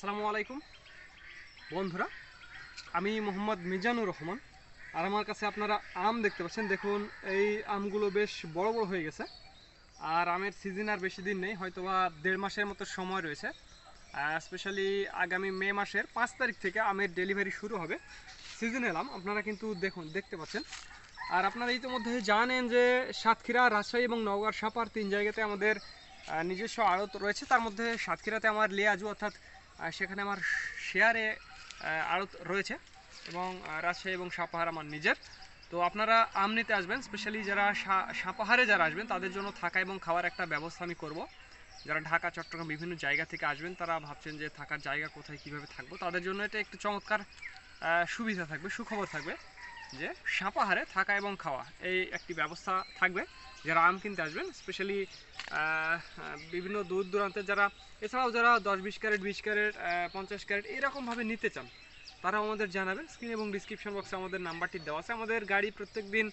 আসসালামু আলাইকুম। বন্ধুরা, আমি মোহাম্মদ মিজানুর রহমান। আর আমার কাছে আপনারা আম দেখতে পাচ্ছেন। দেখুন, এই আমগুলো বেশ বড় বড় হয়ে গেছে। আর আমের সিজন আর বেশি দিন নেই, হয়তোবা দেড় মাসের মতো সময় রয়েছে। স্পেশালি আগামী মে মাসের পাঁচ তারিখ থেকে আমের ডেলিভারি শুরু হবে। সিজনাল আম আপনারা কিন্তু দেখুন, দেখতে পাচ্ছেন। আর আপনারা ইতিমধ্যে জানেন যে সাতক্ষীরা, রাজশাহী এবং নওগাঁর সাপার তিন জায়গাতে আমাদের নিজস্ব আড়ত রয়েছে। তার মধ্যে সাতক্ষীরাতে আমার লিয়াজু, অর্থাৎ সেখানে আমার শেয়ারে আড়ত রয়েছে এবং রাজশাহী এবং সাপাহার আমার নিজের। তো আপনারা আম নিতে আসবেন স্পেশালি যারা সাপাহারে যারা আসবেন, তাদের জন্য থাকা এবং খাওয়ার একটা ব্যবস্থা আমি করব। যারা ঢাকা, চট্টগ্রাম বিভিন্ন জায়গা থেকে আসবেন, তারা ভাবছেন যে থাকার জায়গা কোথায়, কীভাবে থাকব, তাদের জন্য এটা একটু চমৎকার সুবিধা থাকবে, সুখবর থাকবে। যে সাপাহারে থাকা এবং খাওয়া, এই একটি ব্যবস্থা থাকবে। যারা আম কিনতে আসবেন স্পেশালি বিভিন্ন দূর দূরান্তের যারা, এছাড়াও যারা দশ বিশ ক্যারেট বিশ ক্যারেট পঞ্চাশ ক্যারেট এরকমভাবে নিতে চান তারা আমাদের জানাবেন। স্ক্রিন এবং ডিসক্রিপশন বক্সে আমাদের নাম্বারটি দেওয়া আছে। আমাদের গাড়ি প্রত্যেক দিন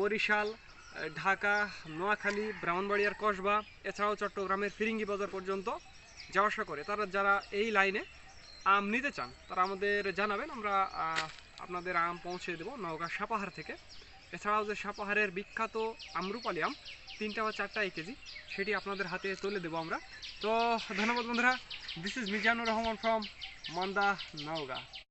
বরিশাল ঢাকা, নোয়াখালী ব্রাহ্মণবাড়িয়ার কসবা, এছাড়াও চট্টগ্রামের ফিরিঙ্গি বাজার পর্যন্ত যাওয়া আসা করে। তারা যারা এই লাইনে আম নিতে চান, তারা আমাদের জানাবেন, আমরা আপনাদের আম পৌঁছে দেবো নওগাঁ সাপাহার থেকে। এছাড়াও যে সাপাহারের বিখ্যাত আমরুপালি আম, তিনটা বা চারটা এই কেজি, সেটি আপনাদের হাতে তুলে দেবো আমরা। তো ধন্যবাদ বন্ধুরা this is Mizanur Rahman from Manda, Naogaon.